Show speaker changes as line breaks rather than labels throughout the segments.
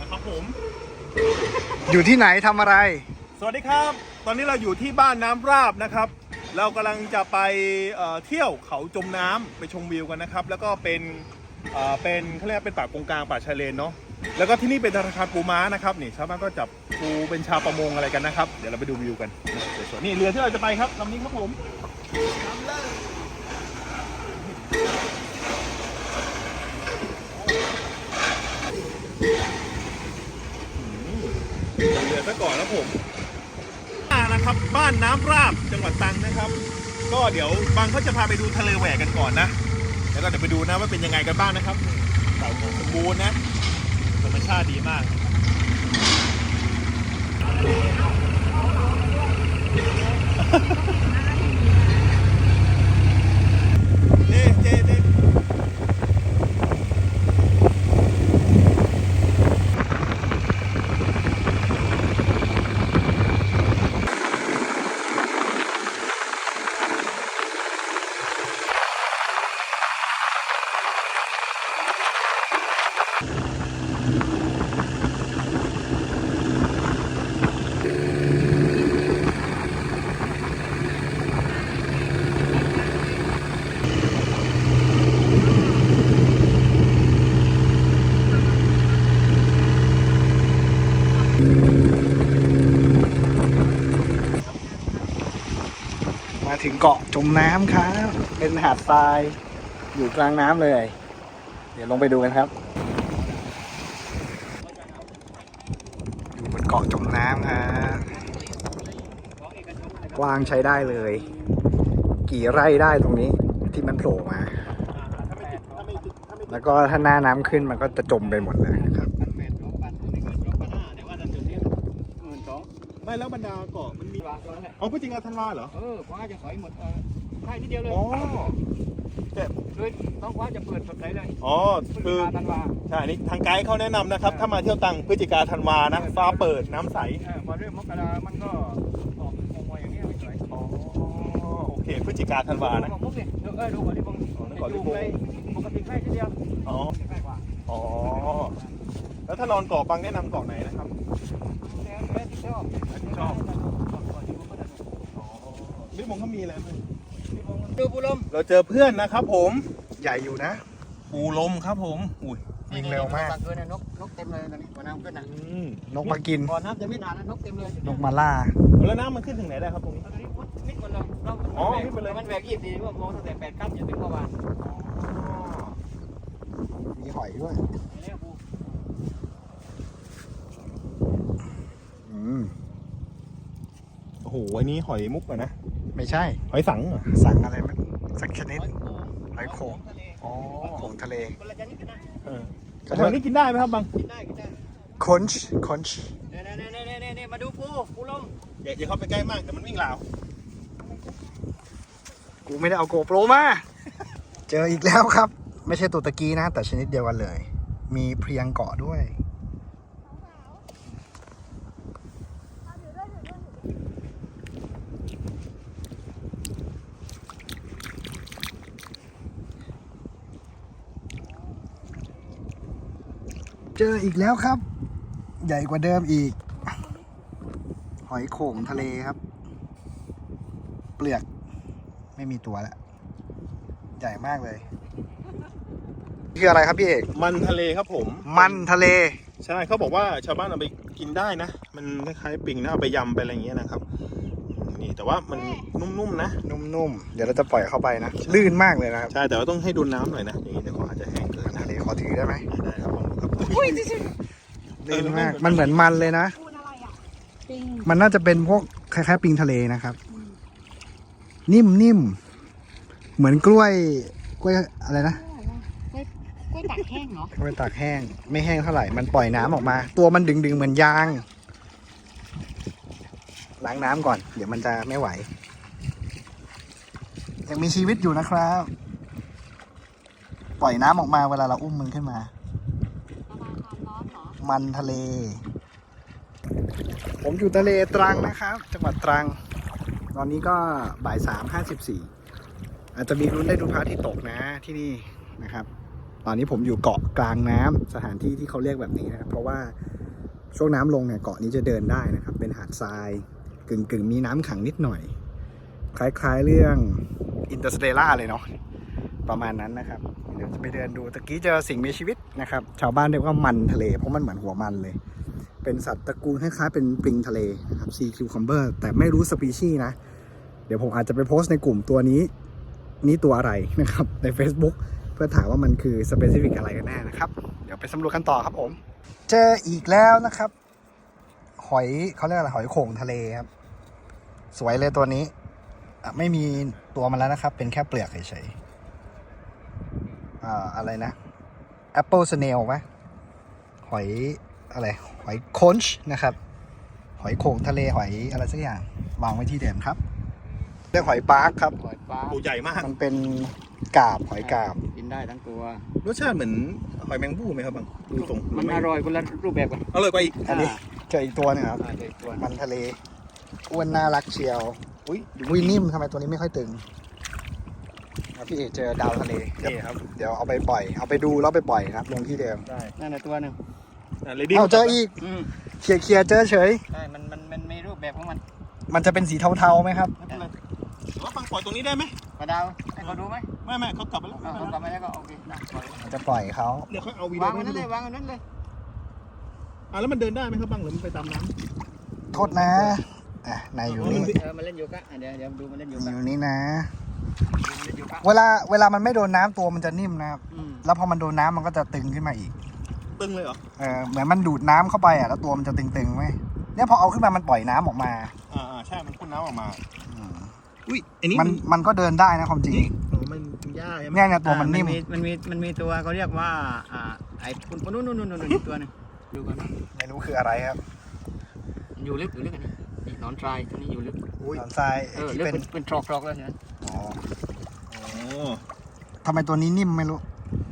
นะครับผม
อยู่ที่ไหนทำอะไร
สวัสดีครับ ตอนนี้เราอยู่ที่บ้านน้ำราบนะครับ เรากำลังจะไปเอ่อเที่ยวเขาจมน้ำไปชมวิวกันนะครับ แล้วก็เป็นเอ่อเป็นเขาเรียกว่าเป็นป่ากงกลางป่าชายเลนเนาะ แล้วก็ที่นี่เป็นธนาคารปูม้านะครับนี่ชาวบ้านก็จับปูเป็นชาวประมงอะไรกันนะครับ เดี๋ยวเราไปดูวิวกันสวยๆนี่เรือที่เราจะไปครับลำนี้ครับผมเรื ดซะก่อนแล้วผมนะครับ บ้านน้ำราบจังหวัดตรังนะครับ ก็เดี๋ยวบางเขาจะพาไปดูทะเลแหวกกันก่อนนะแล้วก็เดี๋ยวไปดูนะว่าเป็นยังไงกันบ้างนะครับเต่าสมบูรณ์นะธรรมชาติดีมาก
ถึงเกาะจมน้ำครับ เป็นหาดทราย อยู่กลางน้ำเลย เดี๋ยวลงไปดูกันครับ อยู่บนเกาะจมน้ำครับกว้างใช้ได้เลย กี่ไร่ได้ตรงนี้ที่มันโผล่มา แล้วก็ถ้าหน้าน้ำขึ้นมันก็จะจมไปหมดเลยนะครับ
ไม่แล้วบรรดาเกาะมันมีอ๋อพฤศจิกาธันวาเหรอ
เออคว้าจะถอยหมดเออใช่นิดเดียวเลย
อ๋อ
เลยต้องคว้าจะเปิดสดไหนเลย
อ๋อ
พฤศ
คื
จิ
อ
กาธันวา
ใช่อันนี้ทางไกด์เขาแนะนำนะครับ ถ้ามาเที่ยวตังพฤศจิกาธันวานะ ฟ้าเปิดน้ำใส
เออพอเริ่มมกรามันก็ออกมวยอย่างเงี้ยไม่สวย
อ๋อ โอเค พฤศจิกาธันวานะ
มุกเนี่ยเออดูก่อนที่ผม
อ๋อนึกก่อนที่
อ
ผม
ยู่ไปปกติใกล้ทีเดียว
อ๋อ
ใกล้กว่า
อ๋อ แล้วถ้านอนเกาะบางแนะนำเกาะไหนนะครับ
แล้วแล้วที่ ชอบ
ชอบอ๋อลิมงเขามีอะไรไหม
ดูปูลม
เราเจอเพื่อนนะครับผม
ใหญ่อยู่นะ
ปูลมครับผมอุ้ย
ยิงเร็วมาก
เกินนกนกเต็มเลยตอนนี้พอน้ำขึ้นนะ
นกมากิน
พอน้ำจะไม่นานแล้วนกเต็มเลย
นกมาล่า
แล้วน้ำมันขึ้นถึงไหนได้ครับตรงนี้
นิดคนเรา
อ๋อขึ้นไปเลย
มันแหวกยี่สิบสี่ว่ามองตั้งแต่แปดกั้นจนถึงเมื่อวาน
มีหอยด้วย
เนี่ยปู
อืม
โอ้โห อันนี้หอยมุกอะนะ
ไม่ใช่
หอยสังเหรอ
สั่งอะไรมันสักชนิดหอยโข่ง
ทะเล
อ๋อ
ของทะเล
คนละชนิดกันนะ
เออแต่ทางนี้กินได้ไหมครับบัง
กินได้กินได้
คอนช์คอนช์
เน่เน่เน่เน่เน่เน่มาดูปูปูลม
อย่าอย่าเข้าไปใกล้มากแต่มันวิ่งราว
กูไม่ได้เอาโกโปรมา เจออีกแล้วครับ ไม่ใช่ตัวตะกี้นะ แต่ชนิดเดียวกันเลย มีเพลียงเกาะด้วย เจออีกแล้วครับ ใหญ่กว่าเดิมอีก หอยโข่งทะเลครับ เปลือกไม่มีตัวแล้วใหญ่มากเลยคืออะไรครับพี่เอก
มันทะเลครับผม
มันทะเล
ใช่เขาบอกว่าชาวบ้านเอาไปกินได้นะ มันคล้ายๆปิงนะเอาไปยำไปอะไรอย่างเงี้ยนะครับ นี่แต่ว่ามันนุ่มๆนะ
นุ่มๆ เดี๋ยวเราจะปล่อยเข้าไปนะ ลื่นมากเลยนะครับ
ใช่แต่ว่าต้องให้ดูน้ำหน่อยนะ อย่างนี้เดี๋ยวเขาอาจจะแห้งเกิน
มันทะเลขอถือได้ไหม
ได้ครับผมครับ
ลื่นมาก มันเหมือนมันเลยนะ
พูดอะไรอะปิง
มันน่าจะเป็นพวกคล้ายๆปิงทะเลนะครับนิ่มๆเหมือนกล้วยกล้วยอะไรนะ
กล้วยกล้วยตากแห้งเหรอ ก
ล้วยตากแห้ง ไม่แห้งเท่าไหร่ มันปล่อยน้ำออกมา ตัวมันดึงๆเหมือนยาง ล้างน้ำก่อน เดี๋ยวมันจะไม่ไหว ยังมีชีวิตอยู่นะครับ ปล่อยน้ำออกมาเวลาเราอุ้มมันขึ้นมา
มัน
ทะเล ผมอยู่ทะเลตรังนะครับ จังหวัดตรัง ตอนนี้ก็บ่ายสามห้าสิบสี่อาจจะมีรุ้นได้ดูพระอาทิตย์ตกนะที่นี่นะครับ ตอนนี้ผมอยู่เกาะกลางน้ำสถานที่ที่เขาเรียกแบบนี้นะครับ เพราะว่าช่วงน้ำลงเนี่ยเกาะนี้จะเดินได้นะครับ เป็นหาดทรายกึ่งกึ่งๆมีน้ำขังนิดหน่อย คล้ายๆเรื่องอินเตอร์สเตล่าเลยเนาะ ประมาณนั้นนะครับ เดี๋ยวจะไปเดินดูตะกี้เจอสิ่งมีชีวิตนะครับ ชาวบ้านเรียกว่ามันทะเล เพราะมันเหมือนหัวมันเลย เป็นสัตว์ตระกูลคล้ายๆเป็นปลิงทะเลนะครับซีคิวคัมเบอร์แต่ไม่รู้สปีชีส์นะ เดี๋ยวผมอาจจะไปโพสต์ในกลุ่มตัวนี้ นี่ตัวอะไรนะครับใน Facebook เพื่อถามว่ามันคือสเปซิฟิกอะไรกันแน่นะครับ เดี๋ยวไปสำรวจกันต่อครับผม เจออีกแล้วนะครับ หอยเขาเรียกอะไรหอยโข่งทะเลครับ สวยเลยตัวนี้ไม่มีตัวมันแล้วนะครับ เป็นแค่เปลือกเฉยๆ อ่าอะไรนะ Apple Snail ไหมหอยอะไร หอยโคนช์นะครับ หอยโข่งทะเลหอยอะไรสักอย่าง วางไว้ที่เดิมครับเรียกหอยปาร์คครับ
หอยปลา
ตัวใหญ่มาก
มันเป็นกาบหอยกาบ
กินได้ทั้งตัว
รสชาติเหมือนหอยแมงผู้ไหมครับบังดูทรง
มันอร่อยคนละรูปแบบกัน
อร่อยกว่าอีก
อันนี้เจออีกตัวหนึงครับ
อ่าเด็กตัว
มันทะเลอ้วนน่ารักเชียว
อุ้ย
อุ้ยนิ่มทำไมตัวนี้ไม่ค่อยตึง ครับพี่เอกเจอดาวทะเลเดี๋ยว
นี่ครับ
เดี๋ยวเอาไปปล่อย เอาไปดูแล้วไปปล่อยครับลงที่เดิม
ได้
นั่นแหละตัวหนึ่ง
อะเลดี้
เอาเจออีก
อืม
เคลียร์เคลียร์เจอเฉย
ใช่มันมันมันมีรูปแบบของมัน
มันจะเป็นสีเทาๆไหมครับ
ไม่เป็นไรหรือว่าบังปล่อยตรงนี้ได้ไหม
ปลาดาวให้เขาดูไหม
ไม่ไม่เขากลับไปแล้ว
เอาเขากลับมาแล้วก็โอเคได้ปล่อย
มันจะปล่อยเขา
เดี๋ยวเขาเอาวีดี
วาง
โอ
อัน
ให้
นั้น
ดู
เลยวางอันนั้นเลย
อะแล้วมันเดินได้ไหมครับบังหรือมันไปตามน้ำ
โทษนะอะนายอยู่นี่
เออมาเล่นโยคะอะเดี๋ยวเดี๋ยวดูมาเล่นโย
อ
คะ
ยู่นี่นะ
ดูมาเล่นโยคะ
เวลาเวลามันไม่โดนน้ำตัวมันจะนิ่มนะครับ
อืม
แล้วพอมันโดนน้ำมันก็จะตึงขึ้นมาอีก
ตึงเลยเหรอ
เออเหมือนมันดูดน้ำเข้าไปอะแล้วตัวมันจะตึงๆไหมเนี่ยพอเอาขึ้นมามันปล่อยน้ำออกมา
อ่าอ่าใช่มันพ่นน้ำออกมา
อืม
อุ้ยอันนี้
มันมันก็เดินได้นะความจริง
โอ้มันเป็นหญ้าใช่ไหม
เนี่ยเนี่ยตัวมันนิ่ม
อ่ามันมีมันมีตัวเขาเรียกว่าอ่าไอ้คุณคนนู้นนู้นนู้นนู้นอีกตัวหนึงดูกัน
ไม่รู้คืออะไรครับ
มันอยู่ลึกอยู่ลึกอันนี้นี่หนอนทรายตัวนี้อยู่ลึก
อุ้ย หนอนทราย
เออ
ที่
ลึก
เป็น
เป็นเป็นตรอกตรอกๆเลยนะ
อ๋อ
โอ้
ทำไมตัวนี้นิ่มไม่รู้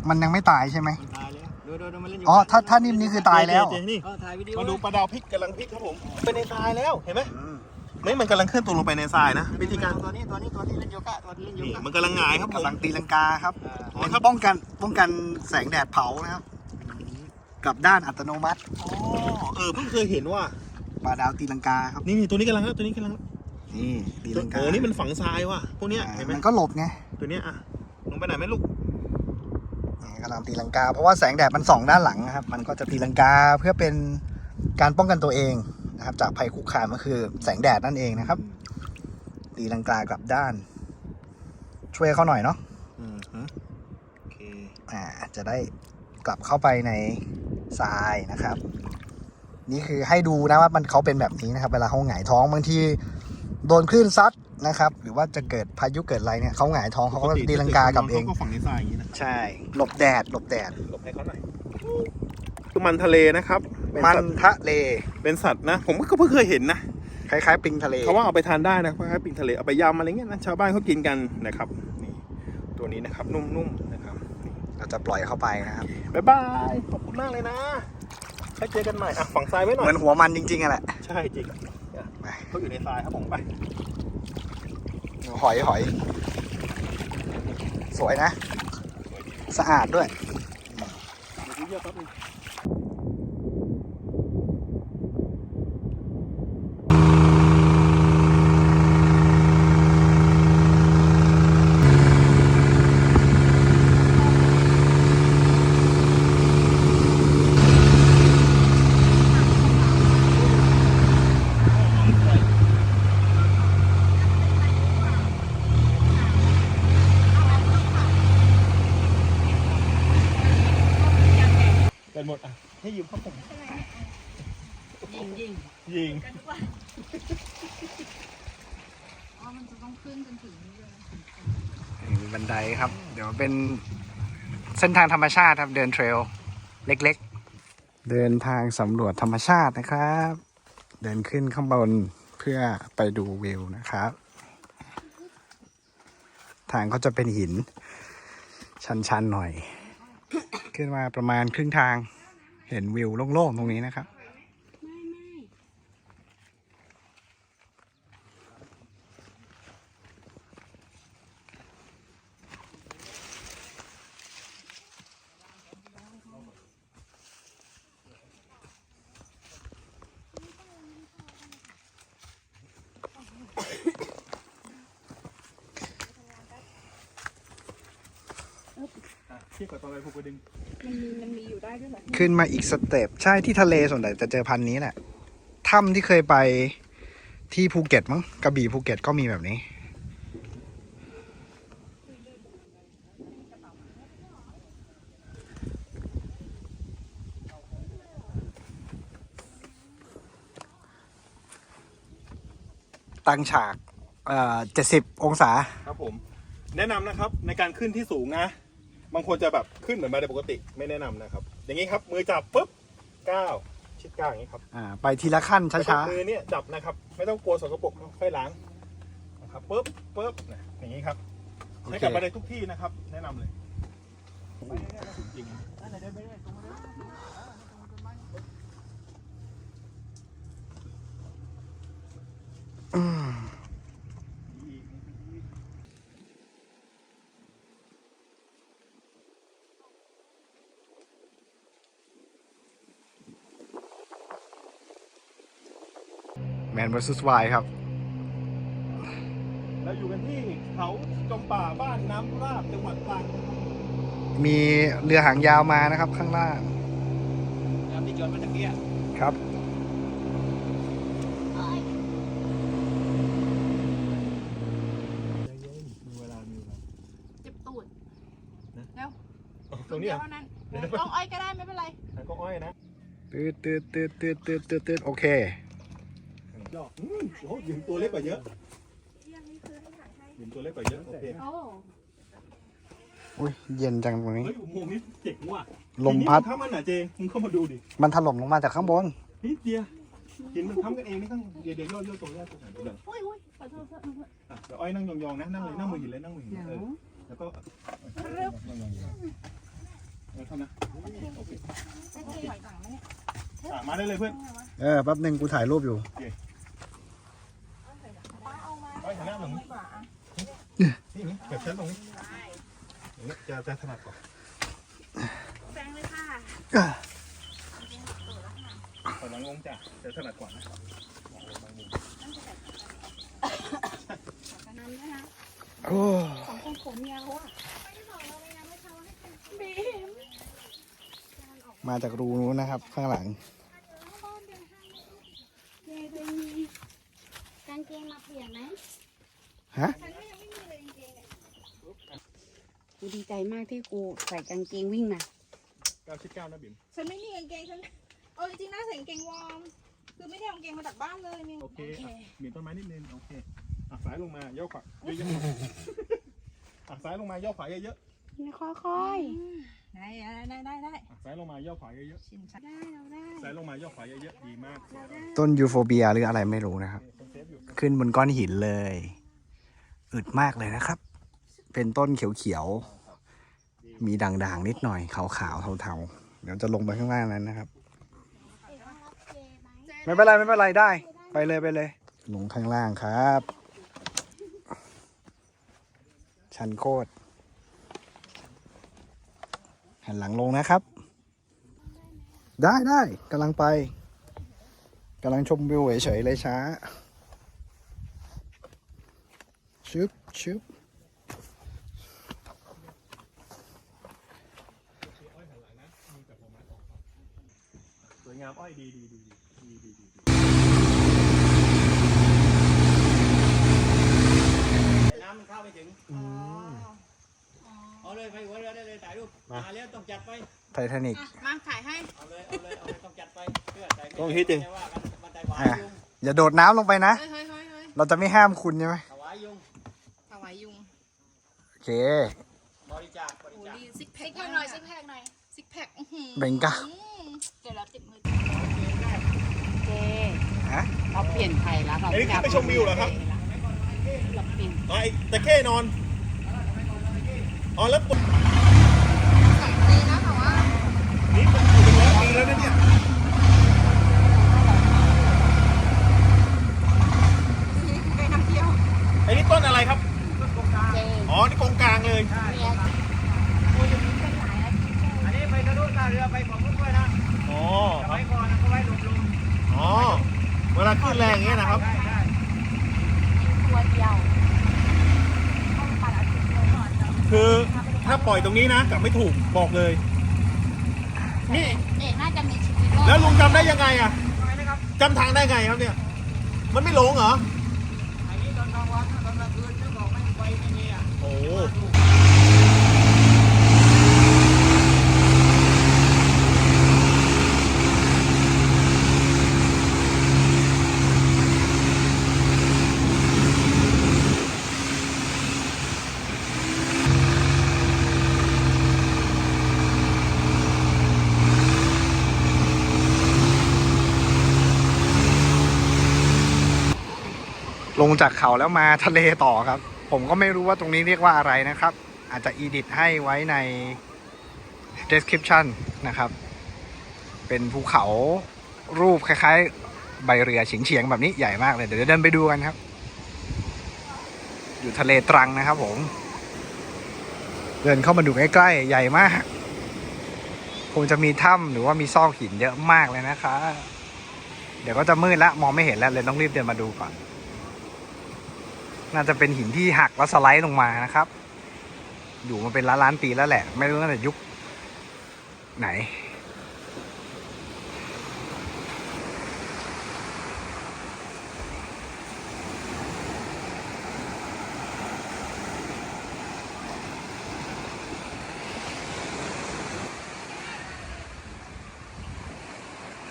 มันยังไม่ตายใช่ไหม
มันตายแล้วดูดูดูมันเล่นโย
อ๋อ
คะ
ถ้าถ้านิ่มนี่คือตายแล้ว
เจ๊นี่
ก็ถ่ายวิดีโอ
มาดูปลาดาวพริกกำลังพริกครับผมไปในทรายแล้วเห็นไหมไม่มันกำลังเคลื่อนตัวลงไปในทรายนะวิธีการ
ตัวนี้ตัวนี้ตัวนี้เล่นโยคะตัวนี้เล่นโย
นี่
คะ
มันกำลังหงายครับผม
กำลังตีลังกาครับ
อ่า
อ๋อ
มัน
ครับ
ป้องกันป้องกันแสงแดดเผานะครับกลับด้านอัตโนมัติ
อ๋อเออเพิ่งเคยเห็นว่า
ปลาดาวตีลังกาครับ
นี่นี่ตัวนี้กำลังแล้วตัวนี้กำลังแล้ว
นี่ตีลังกา
โอ้นี่มันฝังทรายว่ะพวกเนี้ย
อ่า
เห็นไหม
มันก็หลบไง
ตัวเนี้ยอะลงไปไหนไหมลูก
นี่กำลังตีลังกา เพราะว่าแสงแดดมันส่องด้านหลังนะครับ มันก็จะตีลังกาเพื่อเป็นการป้องกันตัวเองนะครับ จากภัยคุกคามก็คือแสงแดดนั่นเองนะครับ ตีลังกากลับด้าน ช่วยเขาหน่อยเนาะ
อืมฮะโอเค
อ่าจะได้กลับเข้าไปในทรายนะครับ นี่คือให้ดูนะว่ามันเขาเป็นแบบนี้นะครับ เวลาเขาหงายท้องบางทีโดนคลื่นซัด นะครับ หรือว่าจะเกิดพายุเกิดอะไรเนี่ยเขาหงายท้องเขาก็ตีลังกากลับเอง
เขาก็ฝังในทรายอย่างนี้นะ
ใช่ หลบแดด หลบแดด
หลบให้เขาหน่อยคือมันทะเลนะครับเป็น
มัน
สัตว์
ทะเล
เป็นสัตว์นะ ผมก็เพิ่งเคยเห็นนะ
คล้ายๆปิงทะเล
เขาว่าเอาไปทานได้นะคล้ายๆปิงทะเลเอาไปยำอะไรเงี้ยนะชาวบ้านเขากินกันนะครับนี่ตัวนี้นะครับนุ่มๆนะครับ
เราจะปล่อยเข้าไปนะครับ
บ๊ายบายขอบคุณมากเลยนะให้เจอกันใหม่อะฝังทรายไว้หน่อ
เหมื
ย
อนหัวมันจริงๆอะแหละ
ใช่จริงอะ
ไป
เขาอยู่ในทรายครับผมไป
หอยหอย สวยนะ สะอาดด้วย
เดี๋ยวดูเยอะแป๊บนึงกันหมดอะ ให้ยืมครับผม
ยิงยิง
ยิง
อ๋อมันจะต้องขึ้นจนถึงนี่เลย
มีบันไดครับ เป็นเส้นทางธรรมชาติครับ เดินเทรลเล็กๆ เดินทางสำรวจธรรมชาตินะครับ เดินขึ้นข้างบนเพื่อไปดูวิวนะครับ ทางก็จะเป็นหิน ชันๆหน่อย ขึ้นมาประมาณครึ่งทางเห็นวิวโล่งๆตรงนี้นะครับ
ทียบกับตอนไปภูกระดึง
มันมีมันมีอยู่ได้ด้วยเหรอ
ขึ้นมาอีกสเต็ปใช่ที่ทะเลส่วนใหญ่จะเจอพันธุ์นี้แหละถ้ำที่เคยไปที่ภูเก็ตมั้งกระบี่ภูเก็ตก็มีแบบนี้ ตั้งฉากเอ่อเจ็ดสิบองศา
ครับผม แนะนำนะครับในการขึ้นที่สูงนะ บางคนจะแบบขึ้นเหมือนมาในปกติไม่แนะนำนะครับ อย่างนี้ครับ มือจับปุ๊บก้าวชิดก้าวอย่างนี้ครับ
อ่าไปทีละขั้นช้า
มือเนี่ยจับนะครับ ไม่ต้องกลัวสกปรกค่อยล้างนะครับปุ๊บปุ๊บนะอย่างนี้ครับ
ๆ
ใช้กับไปได้ทุกที่นะครับ แนะนำเลยจริง
อืมแมน vs วายครับ
เราอยู่กันที่เขาจมป่าบ้านน้ำราบจังหวัดตรัง
มีเรือหางยาวมานะครับข้างล่าง
แล้วที่จอดมันตะเกีย
ครับ
มีเวลามีเวลา
เจ็บตูด
นะ
แล้ว
ตรงนี้
เดี
เห
ย
ร
ว
อะ
เท่านั้น
เดี๋ยว
ต้องอ้อยก็ได้ไม่เป็นไร
ทางก็อ้อยนะ
ตืดตืดตืดตืดตืดตืดตืดโอเค
ดอกอืมโอ้โหหญิงตัวเล็กกว่าเยอะหญิงตัวเล็กกว่าเยอะ โอเค
โอ้
อุ้ยเย็นจังตรงนี้
เฮ้ยมุมนี้เจ๋งว่ะ
ลมพัด
หินนทำมันหนาเจงมึงเข้ามาดูดิ
มันถล่มลงมาจากข้างบน
นิดเดียวหินมันทำกันเองไม่ต้องเดี๋ยวเดี๋ยวย่อย่อตัวย่อตัวเดี๋ยว
โอ้ยโอ้ยขอโทษขอโทษ
อะเดี๋ยวอ้อยนั่งยองๆนะ นั่งเลย นั่งมือหินเลยนั่งมือหินเออแล้วก็นั่งยองๆเออเท่านั้นโอเค
ถอยหลังไหมเนี่ย
อะมาได้เลยเพื่อน
เออแป๊บหนึ่งกูถ่ายรูปอยู่
ป้าเอามา
อ้อยหั นหน้าหลัง
ดีกว่าอะ
นี่นี่แบบฉันตรงนี้อย่างนี้จะจะถนัดกว่า
แซงเลยค่ะ
ตอนหลังงงจ้ะจะถนัดกว่านะ
ขอน้ำด้วยนะ
โอ้
สองคนผมเมียเขาอะไม่ได้บอกเราเลยนะไม่ทำให้บีม
มาจากรูนู้นนะครับ ข้างหลัง
เจเคยมีกางเกงมาเปลี่ยนไหม
ฮะ
กูดีใจมากที่กูใส่กางเกงวิ่งมา
ก้าวชิดก้าวนะบิ่ม
ฉันไม่มีกางเกงฉันเออจริงๆน่าใส่กางเกงวอร์มคือไม่ได้เอากางเกงมาจากบ้านเลยมี
โอเคอะบีบต้นไม้นิดนึง โอเคอะซ้ายลงมาย่อขวาเยอะๆอะซ้ายลงมาย่อขวาเยอะ
ค่อย
ได้ได้ได้ได้
ๆอะซ้ายลงมาย่อขวาเยอะ
ชินชัน
ๆได้เราได้
ๆซ้ายลงมาย่อขวาเยอะๆดีมาก
เราได้
ต้นยูโฟเบียหรืออะไรไม่รู้นะครับ
คนเซฟอยู่
ขึ้นบนก้อนหินเลย อึดมากเลยนะครับ เป็นต้นเขียวๆ มีด่างๆ นิดหน่อยขาวๆ เทาๆ เดี๋ยวจะลงไปข้างล่างนั้นนะครับ ไม่เป็นไรไม่เป็นไรได้ ไปเลยไปเลย ลงข้างล่างครับ ชันโคตรหันหลังลงนะครับ ได้ได้กำลังไปกำลังชมวิวเฉยๆเลยช้า ชึบชึบ
สวยงามอ้อยดีดีดีดีดีดีดี
น้ำมันเข้าไปถึงเอาเลยไปหัวเรือได้เลยถ่ายรูปมาแล้วต้องจัดไป
ไททานิก
อะมาถ่ายให้
เอาเลยเอาเลยเอาเลยต้องจัดไปเพื่อใส่
ต้องฮิตจริง
ไม่ว่ากันมันไตหวาย
อะ
ยุง
อย่าโดดน้ำลงไปนะ
เฮ้ยเฮ้ยเฮ้ยเฮ้ย
เราจะไม่ห้ามคุณใช่ไหม
ถวายยุง
ถวายยุง
โอ เค
บริจาคบริ
โอ้
จาค
ดีซิกแพคหน่อยซิกแพคหน่อยซิกแพคอื้อหือ
เบ่งกะ
อืมเดี๋ยวเราติดมือ
เจ
ฮะ
เราเปลี่ยนไทยแล้วเรา
อันนี้ขึ้นไปชมวิวเหรอครับ
เราเปลี่ยน
อ๋อไอ้ตะเข้นอนอ๋อแล้วปวด
สองปีนะแต่ว่า
นี่มันอยู่เป็นร้อยปีแล้วนะเนี่ย
ไปนำเที่ยว
ไอ้นี่ต้นอะไรครับ
เจ
อ๋อ นี่กองกลางเลย
เนี่ย
อันนี้ไปกระโดดท่าเรือไปของพุ่ด้วยนะ
อ๋อ
ส
ครั
มั
บ
ยก่อนนะเขาไว้หลบลม
อ๋อ เวลาขึ้นแรงอย่างเงี้ยนะครับ
ได้ได้
ตัวเดียวต้องปัดอาทิตย์เลยก่อน
คือถ้าปล่อยตรงนี้นะกลับไม่ถูกบอกเลย นี่
เด็กน่าจะมีชีวิตรอด
แล้วลุงจำได้ยังไงอะจำทางได้ไงครับเนี่ย มันไม่หลงเหรอ
อันนี้ตอนกลางวันตอนกลางคืนนึกออกไหมไฟไม่มีอะ
โอ้
ลงจากเขาแล้วมาทะเลต่อครับ ผมก็ไม่รู้ว่าตรงนี้เรียกว่าอะไรนะครับ อาจจะอีดิทให้ไว้ใน description นะครับ เป็นภูเขารูปคล้ายๆ ใบเรือเฉียงๆแบบนี้ใหญ่มากเลย เดี๋ยวเดินไปดูกันครับ อยู่ทะเลตรังนะครับผม เดินเข้ามาดูใกล้ๆ ใหญ่มากคงจะมีถ้ำหรือว่ามีซอกหินเยอะมากเลยนะคะ เดี๋ยวก็จะมืดล้วมองไม่เห็นแล้วเลยต้องรีบเดินมาดูก่อน น่าจะเป็นหินที่หักแล้วสไลด์ลงมานะครับ อยู่มาเป็นล้านล้านปีแล้วแหละ ไม่รู้ตั้งแต่ยุคไหน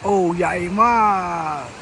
โอ้ ใหญ่มาก